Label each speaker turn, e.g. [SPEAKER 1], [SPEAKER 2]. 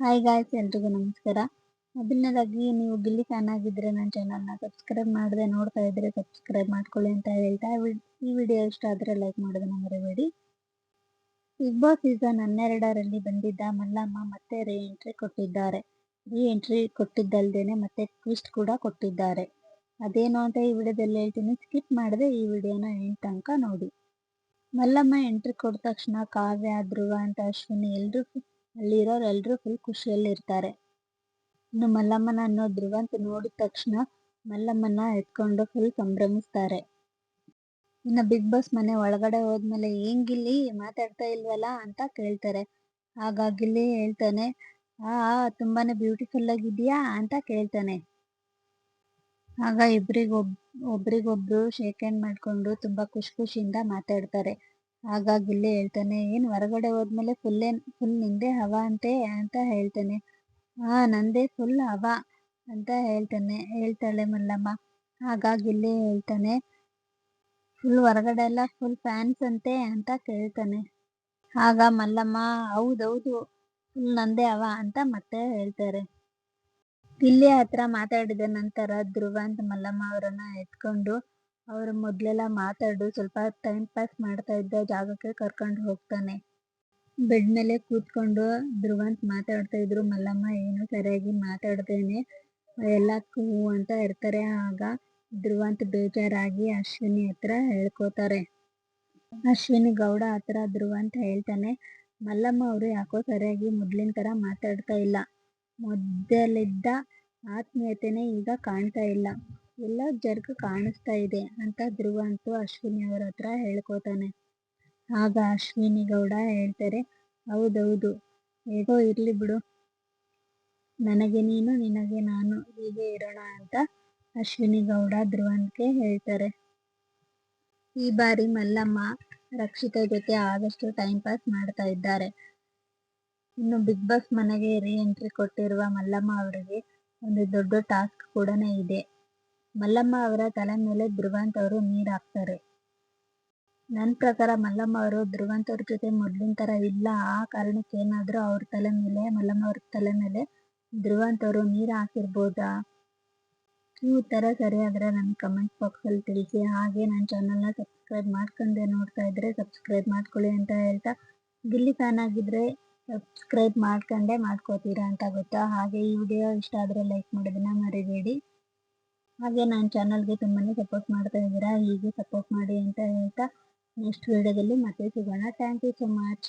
[SPEAKER 1] Hi guys ಎಲ್ರಿಗೂ ನಮಸ್ಕಾರ. ಮೊದಲನೇದಾಗಿ, ನೀವು ಗಿಲ್ಲಿ ಫ್ಯಾನ್ ಆಗಿದ್ರೆ ನನ್ನ ಚಾನಲ್ನ ಸಬ್ಸ್ಕ್ರೈಬ್ ಮಾಡದೆ ನೋಡ್ತಾ ಇದ್ರೆ ಸಬ್ಸ್ಕ್ರೈಬ್ ಮಾಡ್ಕೊಳ್ಳಿ ಅಂತ ಹೇಳ್ತಾ ಈ ವಿಡಿಯೋ ಇಷ್ಟ ಆದರೆ ಲೈಕ್ ಮಾಡೋದನ್ನ ಮರಿಬೇಡಿ. ಬಿಗ್ ಬಾಸ್ ಸೀಸನ್ ಹನ್ನೆರಡರಲ್ಲಿ ಬಂದಿದ್ದ ಮಲ್ಲಮ್ಮ ಮತ್ತೆ ರೀ ಎಂಟ್ರಿ ಕೊಟ್ಟಿದ್ದಾರೆ. ರೀ ಎಂಟ್ರಿ ಕೊಟ್ಟಿದ್ದಲ್ದೇನೆ ಮತ್ತೆ ಟ್ವಿಸ್ಟ್ ಕೂಡ ಕೊಟ್ಟಿದ್ದಾರೆ. ಅದೇನು ಅಂತ ಈ ವಿಡಿಯೋದಲ್ಲಿ ಹೇಳ್ತೀನಿ ಸ್ಕಿಪ್ ಮಾಡದೆ ಈ ವಿಡಿಯೋನ ಎಂಟು ತನಕ ನೋಡಿ. ಮಲ್ಲಮ್ಮ ಎಂಟ್ರಿ ಕೊಟ್ಟ ತಕ್ಷಣ ಕಾವ್ಯ, ಧ್ರುವ ಅಂತ ಅಶ್ವಿನಿ ಎಲ್ಲರೂ ಅಲ್ಲಿರೋರು ಎಲ್ಲರೂ ಫುಲ್ ಖುಷಿಯಲ್ಲಿ ಇರ್ತಾರೆ ಇನ್ನು ಮಲ್ಲಮ್ಮನ ಅನ್ನೋ ಧ್ರುವಂತ ನೋಡಿದ ತಕ್ಷಣ ಮಲ್ಲಮ್ಮನ ಎತ್ಕೊಂಡು ಫುಲ್ ಸಂಭ್ರಮಿಸ್ತಾರೆ. ಇನ್ನು ಬಿಗ್ ಬಾಸ್ ಮನೆ ಒಳಗಡೆ ಹೋದ್ಮೇಲೆ ಹೆಂಗಿಲ್ಲಿ ಮಾತಾಡ್ತಾ ಇಲ್ವಲ್ಲ? ಅಂತ ಕೇಳ್ತಾರೆ. ಹಾಗಾಗಿಲ್ಲಿ ಗಿಲ್ಲಿ ಹೇಳ್ತಾನೆ, ಆ ತುಂಬಾನೇ ಬ್ಯೂಟಿಫುಲ್ ಆಗಿದೆಯಾ ಅಂತ ಕೇಳ್ತಾನೆ. ಆಗ ಇಬ್ರಿಗೊಬ್, ಒಬ್ರಿಗೊಬ್ರು ಶೇಕ್ ಹ್ಯಾಂಡ್ ಮಾಡ್ಕೊಂಡು ತುಂಬಾ ಖುಷಿ ಖುಷಿಯಿಂದ ಮಾತಾಡ್ತಾರೆ. ಆಗ ಇಲ್ಲೇ ಹೇಳ್ತಾನೆ, ಏನು ಹೊರಗಡೆ ಹೋದ್ಮೇಲೆ ಫುಲ್ಲೇ ಫುಲ್ ನಿಂದೆ ಹವಾ ಅಂತೆ, ಅಂತ ಹೇಳ್ತಾನೆ. ಹಾ, ನಂದೇ ಫುಲ್ ಹವಾ, ಅಂತ ಹೇಳ್ತಾನೆ, ಹೇಳ್ತಾಳೆ ಮಲ್ಲಮ್ಮ. ಹಾಗಾಗಿ ಇಲ್ಲೇ ಹೇಳ್ತಾನೆ ಫುಲ್ ಹೊರಗಡೆ ಎಲ್ಲ ಫುಲ್ ಫ್ಯಾನ್ಸ್ ಅಂತೆ, ಅಂತ ಕೇಳ್ತಾನೆ. ಆಗ ಮಲ್ಲಮ್ಮ, ಹೌದೌದು ಫುಲ್ ನಂದೇ ಅವ ಅಂತ ಮತ್ತೆ ಹೇಳ್ತಾರೆ. ಇಲ್ಲಿ ಹತ್ರ ಮಾತಾಡಿದ ನಂತರ ಧ್ರುವಂತ್ ಮಲ್ಲಮ್ಮ ಅವರನ್ನ ಎತ್ಕೊಂಡು ಅವರು ಮೊದ್ಲೆಲ್ಲ ಮಾತಾಡು ಸ್ವಲ್ಪ ಟೈಮ್ ಪಾಸ್ ಮಾಡ್ತಾ ಇದ್ದ ಜಾಗಕ್ಕೆ ಕರ್ಕೊಂಡು ಹೋಗ್ತಾನೆ. ಬೆಡ್ ಮೇಲೆ ಕೂತ್ಕೊಂಡು ಧ್ರುವಂತ್ ಮಾತಾಡ್ತಾ ಇದ್ರು, ಮಲ್ಲಮ್ಮ, ಏನು ಸರಿಯಾಗಿ ಮಾತಾಡ್ದೇನೆ? ಎಲ್ಲದಕ್ಕೂ ಹೂ ಅಂತ ಇರ್ತಾರೆ, ಆಗ ಧ್ರುವಂತ್ ಬೇಜಾರಾಗಿ ಅಶ್ವಿನಿ ಹತ್ರ ಹೇಳ್ಕೋತಾರೆ. ಅಶ್ವಿನಿ ಗೌಡ ಹತ್ರ ಧ್ರುವಂತ್ ಹೇಳ್ತಾನೆ, ಮಲ್ಲಮ್ಮ, ಅವರು ಯಾಕೋ ಸರಿಯಾಗಿ ಮೊದ್ಲಿನ ತರ ಮಾತಾಡ್ತಾ ಇಲ್ಲ. ಮೊದಲಿದ್ದ ಆತ್ಮೀಯತೆನೆ ಈಗ ಕಾಣ್ತಾ ಇಲ್ಲ. ಎಲ್ಲ ಜರ್ಗ್ ಕಾಣಿಸ್ತಾ ಇದೆ ಅಂತ ಧ್ರುವ ಅಂತೂ ಅಶ್ವಿನಿ ಅವ್ರ ಹತ್ರ ಹೇಳ್ಕೋತಾನೆ. ಆಗ ಅಶ್ವಿನಿ ಗೌಡ ಹೇಳ್ತಾರೆ, ಹೌದೌದು, ಹೇಗೋ ಇರ್ಲಿ ಬಿಡು. ನನಗೆ ನೀನು, ನಿನಗೆ ನಾನು, ಹೀಗೆ ಇರೋಣ ಅಂತ ಅಶ್ವಿನಿ ಗೌಡ ಧ್ರುವನ್ಗೆ ಹೇಳ್ತಾರೆ. ಈ ಬಾರಿ ಮಲ್ಲಮ್ಮ ರಕ್ಷಿತ ಜೊತೆ ಆದಷ್ಟು ಟೈಮ್ ಪಾಸ್ ಮಾಡ್ತಾ ಇದ್ದಾರೆ. ಇನ್ನು ಬಿಗ್ ಬಾಸ್ ಮನೆಗೆ ರೀ ಎಂಟ್ರಿ ಕೊಟ್ಟಿರುವ ಮಲ್ಲಮ್ಮ ಅವರಿಗೆ ಒಂದು ದೊಡ್ಡ ಟಾಸ್ಕ್ ಕೂಡ ಇದೆ. ಮಲ್ಲಮ್ಮ ಅವರ ತಲೆ ಮೇಲೆ ಧ್ರುವಂತ್ ಅವರು ನೀರ್ ಹಾಕ್ತಾರೆ. ನನ್ನ ಪ್ರಕಾರ ಮಲ್ಲಮ್ಮ ಅವರು ಧ್ರುವಂತ್ ಅವ್ರ ಜೊತೆ ಮೊದ್ಲಿನ ತರ ಇಲ್ಲ. ಆ ಕಾರಣಕ್ಕೆ ಏನಾದ್ರೂ ಅವ್ರ ತಲೆ ಮೇಲೆ, ಮಲ್ಲಮ್ಮ ಅವ್ರ ತಲೆ ಮೇಲೆ ಧ್ರುವಂತ್ ಅವರು ನೀರ್ ಹಾಕಿರ್ಬೋದಾ? ಈ ಸರಿ ಆದ್ರೆ ನನ್ನ ಕಮೆಂಟ್ ಬಾಕ್ಸ್ ಅಲ್ಲಿ ತಿಳಿಸಿ. ಹಾಗೆ ನನ್ನ ಚಾನಲ್ನ ಸಬ್ಸ್ಕ್ರೈಬ್ ಮಾಡ್ಕೊಂಡೆ ನೋಡ್ತಾ ಇದ್ರೆ ಸಬ್ಸ್ಕ್ರೈಬ್ ಮಾಡ್ಕೊಳ್ಳಿ ಅಂತ ಹೇಳ್ತಾ. ಗಿಲ್ಲಿ ಫ್ಯಾನ್ ಆಗಿದ್ರೆ ಸಬ್ಸ್ಕ್ರೈಬ್ ಮಾಡ್ಕೊಂಡೆ ಮಾಡ್ಕೋತೀರಾ ಅಂತ ಗೊತ್ತಾ? ಹಾಗೆ ಈ ವಿಡಿಯೋ ಇಷ್ಟ ಆದರೆ ಲೈಕ್ ಮಾಡೋದನ್ನ ಮರಿಬೇಡಿ. ಹಾಗೆ ನನ್ನ ಚಾನಲ್ಗೆ ತುಂಬಾ ಸಪೋರ್ಟ್ ಮಾಡ್ತಾ ಇದ್ದೀರಾ, ಹೀಗೆ ಸಪೋರ್ಟ್ ಮಾಡಿ ಅಂತ ಹೇಳ್ತಾ ನೆಕ್ಸ್ಟ್ ವಿಡಿಯೋದಲ್ಲಿ ಮತ್ತೆ ಸಿಗೋಣ. Thank you so much